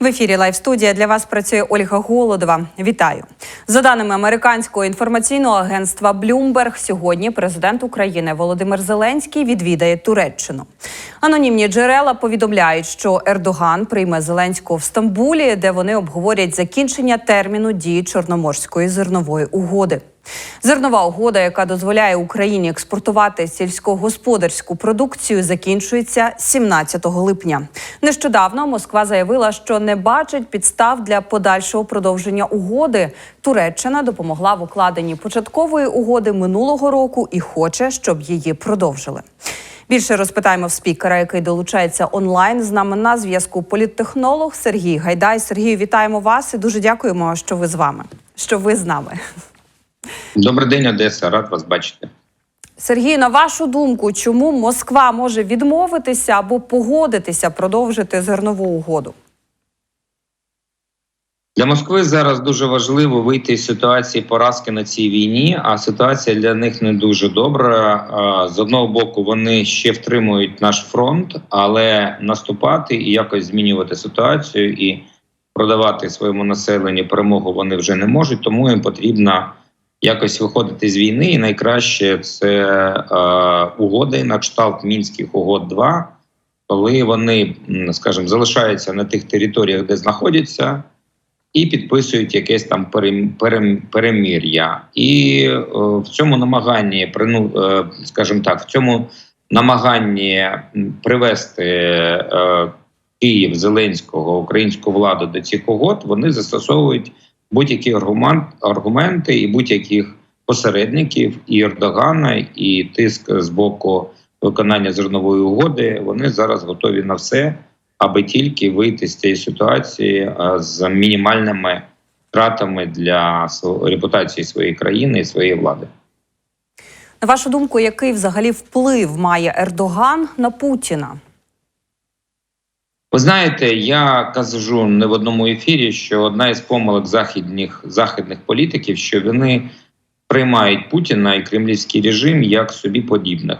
В ефірі Лайв студія для вас працює Ольга Голодова. Вітаю за даними американського інформаційного агентства Bloomberg, Сьогодні президент України Володимир Зеленський відвідає Туреччину. Анонімні джерела повідомляють, що Ердоган прийме Зеленського в Стамбулі, де вони обговорять закінчення терміну дії Чорноморської зернової угоди. Зернова угода, яка дозволяє Україні експортувати сільськогосподарську продукцію, закінчується 17 липня. Нещодавно Москва заявила, що не бачить підстав для подальшого продовження угоди. Туреччина допомогла в укладенні початкової угоди минулого року і хоче, щоб її продовжили. Більше розпитаємо в спікера, який долучається онлайн. З нами на зв'язку політтехнолог Сергій Гайдай. Сергію, вітаємо вас і дуже дякуємо, що ви з вами. Що ви з нами. Добрий день, Одеса. Рад вас бачити. Сергій, на вашу думку, чому Москва може відмовитися або погодитися продовжити зернову угоду? Для Москви зараз дуже важливо вийти з ситуації поразки на цій війні. А ситуація для них не дуже добра. З одного боку, вони ще втримують наш фронт, але наступати і якось змінювати ситуацію і продавати своєму населенню перемогу вони вже не можуть. Тому їм потрібно якось виходити з війни. І найкраще це е, угоди на кшталт мінських угод. 2 коли вони, скажімо, залишаються на тих територіях, де знаходяться. І підписують якесь там перемір'я. І е, в цьому намаганні е, скажімо так, в цьому намаганні привести е, Київ Зеленського українську владу до цих угод, вони застосовують будь-які аргумент, аргументи і будь-яких посередників і Ердогана, і тиск з боку виконання зернової угоди. Вони зараз готові на все аби тільки вийти з цієї ситуації з мінімальними втратами для репутації своєї країни і своєї влади. На вашу думку, який взагалі вплив має Ердоган на Путіна? Ви знаєте, я кажу не в одному ефірі, що одна із помилок західних західних політиків, що вони приймають Путіна і кремлівський режим як собі подібних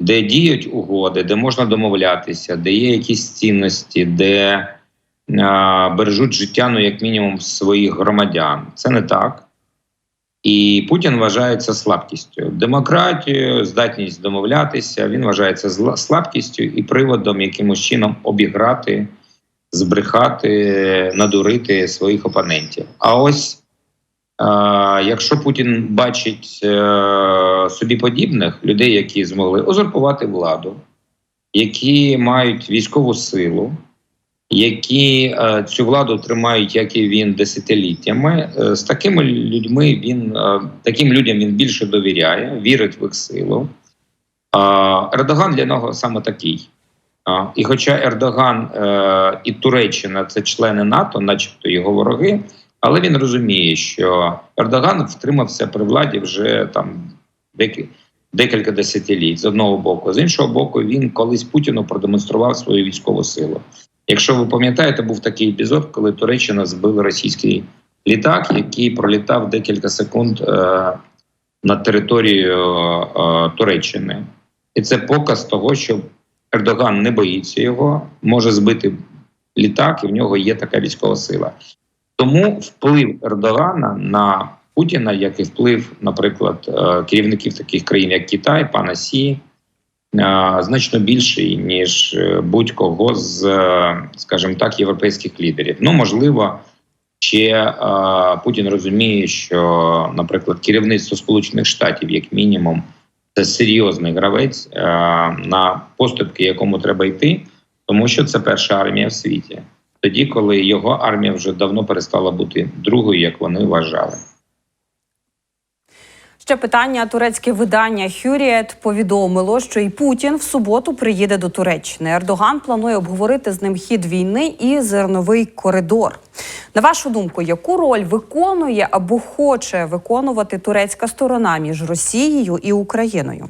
де діють угоди, де можна домовлятися, де є якісь цінності, де а, бережуть життя, ну як мінімум, своїх громадян. Це не так. І Путін вважається слабкістю. Демократію, здатність домовлятися, він вважається слабкістю і приводом якимось чином обіграти, збрехати, надурити своїх опонентів. А ось Якщо Путін бачить е, собі подібних людей, які змогли узурпувати владу, які мають військову силу, які е, цю владу тримають, як і він десятиліттями, е, з такими людьми він таким людям він більше довіряє, вірить в їх силу. Ердоган для нього саме такий. І, хоча Ердоган і Туреччина це члени НАТО, начебто його вороги. Але він розуміє, що Ердоган втримався при владі вже там декілька десятиліть з одного боку. З іншого боку, він колись Путіну продемонстрував свою військову силу. Якщо ви пам'ятаєте, був такий епізод, коли Туреччина збила російський літак, який пролітав декілька секунд е, над територією е, Туреччини, і це показ того, що Ердоган не боїться його, може збити літак, і в нього є така військова сила. Тому вплив Ердогана на Путіна, як і вплив, наприклад, е, керівників таких країн, як Китай, пана Сі, значно більший ніж е, будь-кого з, скажімо так, європейських лідерів. Ну можливо, ще Путін розуміє, що, наприклад, керівництво Сполучених Штатів, як мінімум, це серйозний гравець на поступки, якому треба йти, тому що це перша армія в світі тоді, коли його армія вже давно перестала бути другою, як вони вважали. Ще питання турецьке видання Хюріет повідомило, що і Путін в суботу приїде до Туреччини. Ердоган планує обговорити з ним хід війни і зерновий коридор. На вашу думку, яку роль виконує або хоче виконувати турецька сторона між Росією і Україною?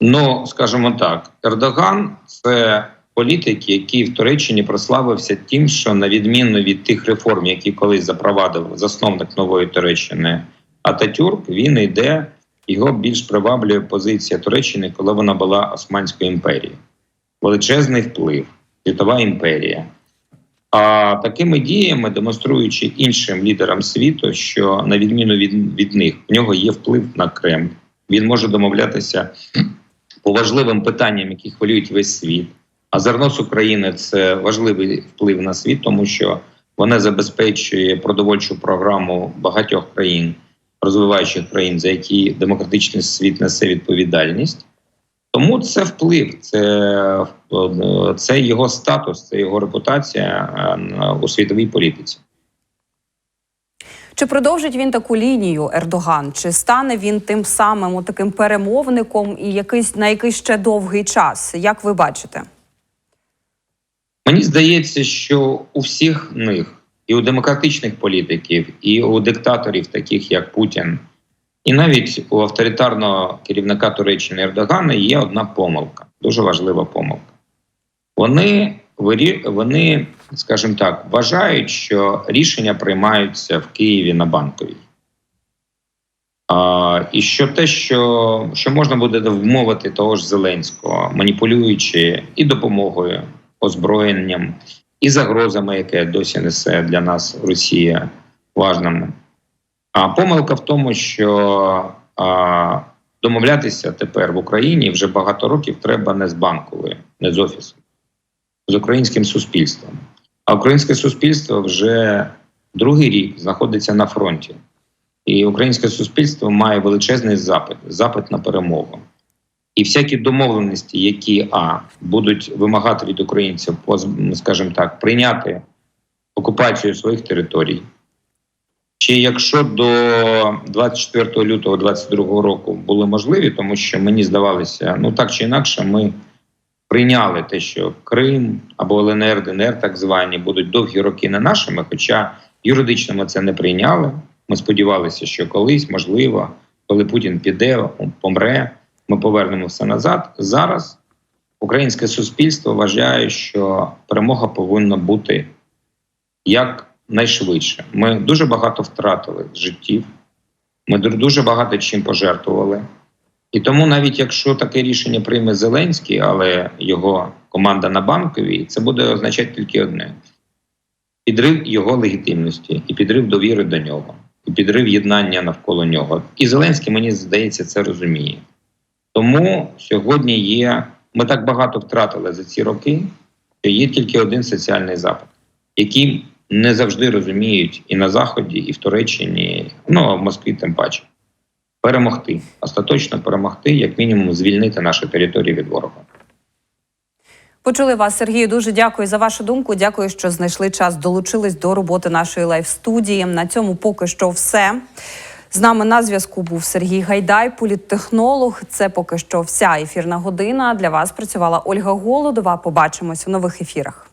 Ну скажімо так, Ердоган це політик, який в Туреччині прославився тим, що на відміну від тих реформ, які колись запровадив засновник нової Туреччини Ататюрк, він йде його більш приваблює позиція Туреччини, коли вона була Османською імперією. Величезний вплив, світова імперія. А такими діями, демонструючи іншим лідерам світу, що на відміну від, від них в нього є вплив на Кремль, він може домовлятися по важливим питанням, які хвилюють весь світ. А зерно з України це важливий вплив на світ, тому що вона забезпечує продовольчу програму багатьох країн, розвиваючих країн, за які демократичний світ несе відповідальність. Тому це вплив, це, це його статус, це його репутація у світовій політиці. Чи продовжить він таку лінію Ердоган? Чи стане він тим самим таким перемовником і якийсь на якийсь ще довгий час? Як ви бачите? Мені здається, що у всіх них, і у демократичних політиків, і у диктаторів, таких як Путін, і навіть у авторитарного керівника Туреччини Ердогана є одна помилка, дуже важлива помилка. Вони вони, скажімо так, вважають, що рішення приймаються в Києві на банковій. А, і що те, що, що можна буде вмовити того ж Зеленського, маніпулюючи і допомогою, озброєнням, і загрозами, яке досі несе для нас Росія важними. А помилка в тому, що а, домовлятися тепер в Україні вже багато років треба не з банкової, не з офісу, з українським суспільством. А українське суспільство вже другий рік знаходиться на фронті. І українське суспільство має величезний запит, запит на перемогу. І всякі домовленості, які а будуть вимагати від українців, скажімо так, прийняти окупацію своїх територій. Чи якщо до 24 лютого 2022 року були можливі, тому що мені здавалося, ну так чи інакше, ми прийняли те, що Крим або ЛНР, ДНР, так звані, будуть довгі роки не нашими, хоча юридично ми це не прийняли. Ми сподівалися, що колись, можливо, коли Путін піде, помре, ми повернемо все назад. Зараз українське суспільство вважає, що перемога повинна бути як найшвидше. Ми дуже багато втратили життів, ми дуже багато чим пожертвували. І тому, навіть якщо таке рішення прийме Зеленський, але його команда на банковій, це буде означати тільки одне: підрив його легітимності і підрив довіри до нього, і підрив єднання навколо нього. І Зеленський, мені здається, це розуміє. Тому сьогодні є. Ми так багато втратили за ці роки, що є тільки один соціальний запит, який не завжди розуміють і на Заході, і в Туреччині, ну а в Москві тим паче. Перемогти, остаточно перемогти, як мінімум, звільнити наші території від ворога. Почули вас, Сергію. Дуже дякую за вашу думку. Дякую, що знайшли час, долучились до роботи нашої лайв-студії. На цьому поки що все. З нами на зв'язку був Сергій Гайдай, політтехнолог. Це поки що вся ефірна година. Для вас працювала Ольга Голодова. Побачимось у нових ефірах.